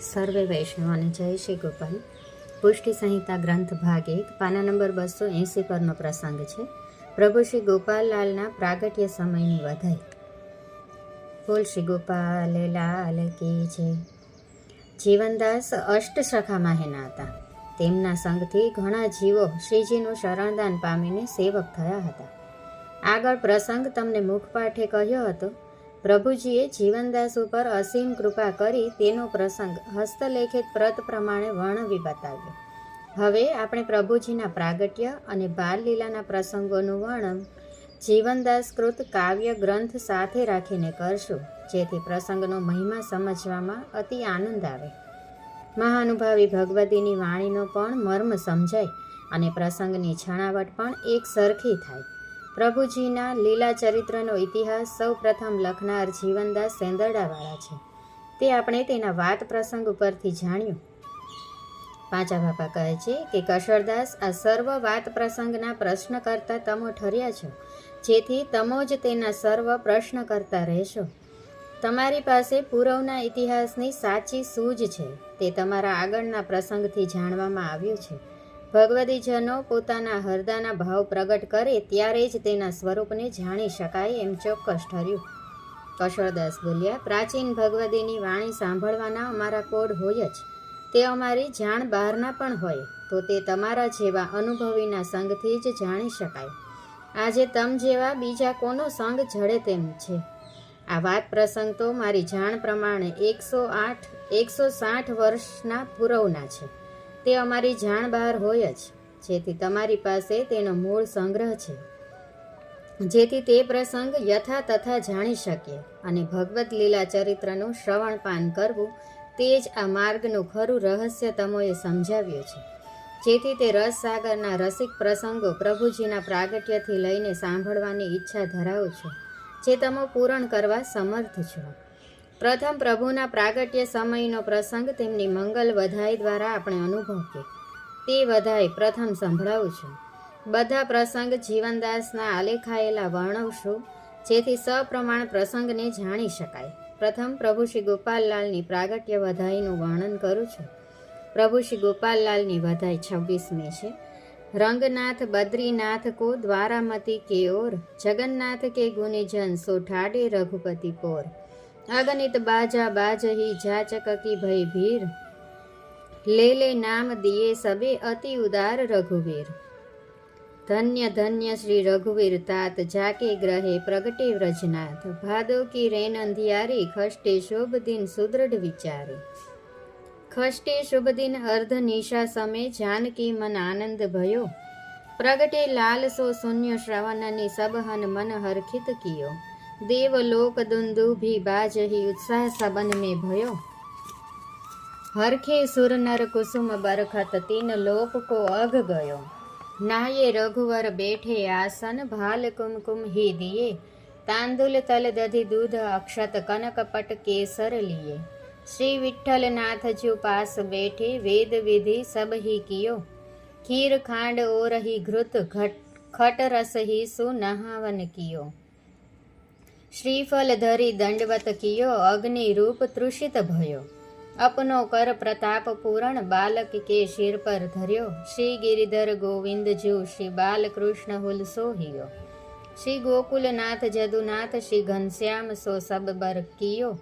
સર્વે વૈષ્ણવને જય શ્રી ગોપાલ. પુષ્ટિ સંહિતા ગ્રંથ ભાગ એક, પાના નંબર બસો એંસી પરનો પ્રસંગ છે. પ્રભુ શ્રી ગોપાલલાલના પ્રાગટ્ય સમયની વધાઈ. બોલ શ્રી ગોપાલ લાલ કે છે જીવનદાસ અષ્ટ સખામાં હેના હતા. તેમના સંગથી ઘણા જીવો શ્રીજીનું શરણદાન પામીને સેવક થયા હતા. આગળ પ્રસંગ તમને મુખપાઠે કહ્યો હતો. પ્રભુજીએ જીવનદાસ ઉપર અસીમ કૃપા કરી તેનો પ્રસંગ હસ્તલેખિત પ્રત પ્રમાણે વર્ણવી બતાવ્યો. હવે આપણે પ્રભુજીના પ્રાગટ્ય અને બાલલીલાના પ્રસંગોનું વર્ણન જીવનદાસકૃત કાવ્ય ગ્રંથ સાથે રાખીને કરશું, જેથી પ્રસંગનો મહિમા સમજવામાં અતિ આનંદ આવે. મહાનુભાવી ભગવતીની વાણીનો પણ મર્મ સમજાય અને પ્રસંગની છણાવટ પણ એક સરખી થાય. પ્રભુજીના લીલા ચરિત્રનો ઇતિહાસ સૌ પ્રથમ લખનાર જીવનદાસ સેંદરડાવાળા છે. તે આપણે તેના વાત પ્રસંગ ઉપરથી જાણ્યું. પાંચા બાપા કહે છે કે, કશરદાસ, આ સર્વ વાત પ્રસંગના પ્રશ્ન કરતા તમો ઠર્યા છો, જેથી તમો જ તેના સર્વ પ્રશ્ન કરતા રહેશો. તમારી પાસે પૂરવના ઇતિહાસની સાચી સૂઝ છે. તે તમારા આગળના પ્રસંગથી જાણવામાં આવ્યું છે. ભગવદીજનો પોતાના હરદાના ભાવ પ્રગટ કરે ત્યારે જ તેના સ્વરૂપને જાણી શકાય એમ ચોક્કસ ઠર્યું. કશળદાસ બોલ્યા, પ્રાચીન ભગવદીની વાણી સાંભળવાના અમારા કોડ હોય જ. તે અમારી જાણ બહારના પણ હોય, તો તે તમારા જેવા અનુભવીના સંગથી જ જાણી શકાય. આજે તમ જેવા બીજા કોનો સંગ જડે તેમ છે. આ વાત પ્રસંગ તો મારી જાણ પ્રમાણે એકસો આઠ, એકસો સાઠ વર્ષના પૂરવના છે. તે અમારી જાણ બહાર હોય જ. જેથી તમારી પાસે તેનો મૂળ સંગ્રહ છે. જેથી તે પ્રસંગ યથા તથા જાણી શકીએ અને ભગવત લીલા ચરિત્રનું શ્રવણ પાન કરવું તે જ આ માર્ગનું ખરું રહસ્ય તમોએ સમજાવ્યું છે. જેથી તે રસસાગરના રસિક પ્રસંગો પ્રભુજીના પ્રાગટ્યથી લઈને સાંભળવાની ઈચ્છા ધરાવું છું. જે તમો પૂરણ કરવા સમર્થ છો. પ્રથમ પ્રભુના પ્રાગટ્ય સમયનો પ્રસંગ તેમની મંગલ વધાઈ દ્વારા આપણે અનુભવીએ. તે વધાઈ પ્રથમ સંભળાવું છું. બધા પ્રસંગ જીવનદાસના આલેખાયેલા વર્ણવશું જેથી સપ્રમાણ પ્રસંગને જાણી શકાય. પ્રથમ પ્રભુ શ્રી ગોપાલલાલની પ્રાગટ્ય વધાઈનું વર્ણન કરું છું. પ્રભુ શ્રી ગોપાલલાલની વધાઈ છવ્વીસમી છે. રંગનાથ, બદ્રીનાથ કો દ્વારામતી કે ઓર, જગન્નાથ કે ગુનિજન સો ઠાડે રઘુપતિ પોર. અગણિત બાજા બાજહી જાચક કી ભય ભીર. લે લે નામ દિયે સબે અતિ ઉદાર રઘુવીર. ધન્ય ધન્ય શ્રી રઘુવીર તાત જાકે ગ્રહે પ્રગટે વ્રજનાથ. ભાદો કી રેન અંધિયારી ખષ્ટે શુભ દિન સુદૃઢ વિચારી. ખષ્ટે શુભ દિન અર્ધ નિશા સમે જાનકી મન આનંદ ભયો. પ્રગટે લાલ સો શૂન્ય શ્રવણની સબહન મન હરખિત કિયો. દેવ લોક દુંદુભી બાજહી ઉત્સાહ સબન में ભયો। હરખે સુર નર કુસુમ બરખત તીન લોક કો અઘ ગયો। નાયે રઘુવર બેઠે આસન ભાલ કુમકુમ હી દિયે। તાંદુલ તલ દધી દૂધ અક્ષત કનક પટ કેસર લીએ શ્રી વિઠ્ઠલનાથજુ પાસ બેઠે વેદ વિધિ સબ હી કિયો। ખીર ખાંડ ઓરહી ઘૃત ઘટ ખટ રસ હી સુ નહાવન કિયો। શ્રીફલ ધરી દંડવત કિયો અગ્નિ રૂપ તૃષિત ભયો. અપનો કર પ્રતાપ પૂરણ, બાલક કે શિર પર ધર્યો. શ્રી ગિરિધર ગોવિંદ જીવ શ્રી બાલકૃષ્ણ હુલ સોહિયો. શ્રી ગોકુલનાથ જદુનાથ, શ્રી ઘનશ્યામ સો સબ બર કિયો.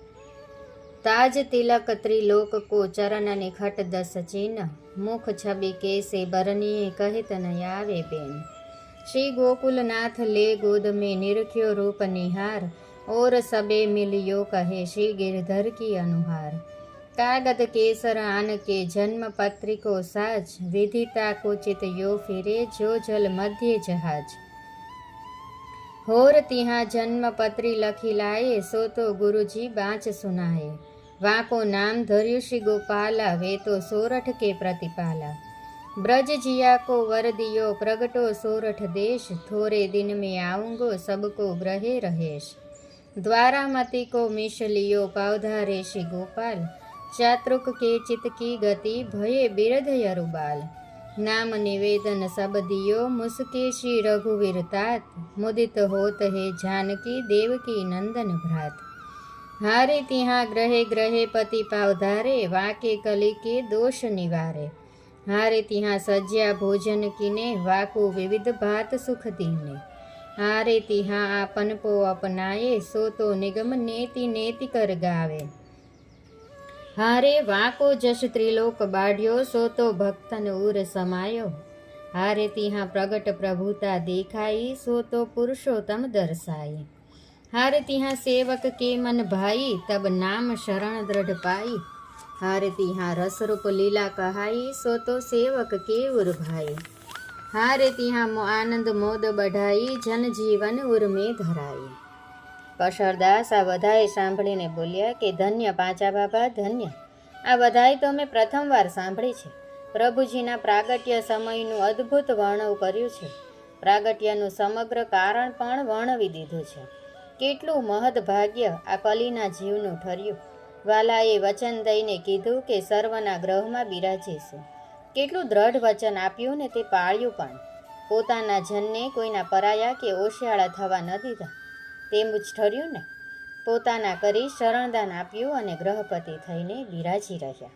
તાજ તિલક ત્રિલોક કો ચરણ નિખટ દસ ચિહ્ન મુખ છબી કેસે બરનીએ કહિત ન આવે બેન. શ્રી ગોકુલનાથ લે ગોદ મેં નિરખ્યો રૂપ નિહાર. ઓર સબે મિલિયો કહે શ્રી ગિરધર કી અનુહાર. કાગદ કેસર આન કે જન્મ પત્રિકો સાજ. વિધિતા કુચિત યો ફિરે જો જલ મધ્ય જહાજ. હોર તિહાં જન્મ પત્રી લખી લાયે, સો તો ગુરુજી બાંચ સુનાયે. વાંકો નામ ધર્યું શ્રી ગોપાલા, વેતો સોરઠ કે પ્રતિપાલા. ब्रज जिया को वर दियो प्रगटो सोरठ देश थोरे दिन में आऊँगो सबको ब्रहे रहेश द्वारामती को मिश लियो पावधारे श्री गोपाल चात्रुक के चित की गति भये बिरध यरुबाल नाम निवेदन सब दियो मुस्के श्री रघुवीर तात मुदित होत है जानकी देव की नंदन भ्रात हारे तिहाँ ग्रहे ग्रहे पति पावधारे वाके कली के दोष निवारे હારે ત્યાં સજ્યા ભોજન કિને વાકુ વિવિધ ભાત સુખ દીને હારે તિહા આપન પો અપનાયે, સો તો નિગમ નેતિ નેતિ કર ગાવે. હારે વાકો જશ ત્રિલોક બાઢ્યો, સો તો ભક્તન ઉર સમાયો. હારે તિહા પ્રગટ પ્રભુતા દેખાઈ, સો તો પુરુષોત્તમ દર્શાઈ. હારે તિહા સેવક કે મન ભાઈ, તબ નામ શરણ દ્રઢ પાઈ. હારે ત્યાં રસરૂપ લીલા કહાઈ, સો તો સેવક કેવુર ભાઈ. હારે ત્યાં મો આનંદ મોદ બઢાઈ, જન જીવન ઉર્મે ધરાઈ. કશરદાસ આ બધાએ સાંભળીને બોલ્યા કે ધન્ય પાંચા બાબા, ધન્ય. આ બધાએ તો મેં પ્રથમવાર સાંભળી છે. પ્રભુજીના પ્રાગટ્ય સમયનું અદ્ભુત વર્ણવ કર્યું છે. પ્રાગટ્યનું સમગ્ર કારણ પણ વર્ણવી દીધું છે. કેટલું મહદ ભાગ્ય આ કલીના જીવનું ઠર્યું. વાલાએ વચન દઈને કીધું કે સર્વના ગ્રહમાં બિરાજીશું. કેટલું દ્રઢ વચન આપ્યું ને તે પાળ્યું પણ. પોતાના જનને કોઈના પરાયા કે ઓશિયાળા થવા ન દીધા. તેમ જ ઠર્યું ને. પોતાના કરી શરણદાન આપ્યું અને ગ્રહપતિ થઈને બિરાજી રહ્યા.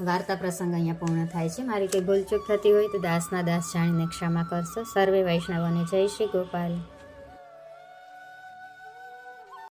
વાર્તા પ્રસંગ અહીંયા પૂર્ણ થાય છે. મારી કંઈ ભૂલચૂક થતી હોય તો દાસના દાસ જાણીને ક્ષમા કરશો. સર્વે વૈષ્ણવોને જય શ્રી ગોપાલ.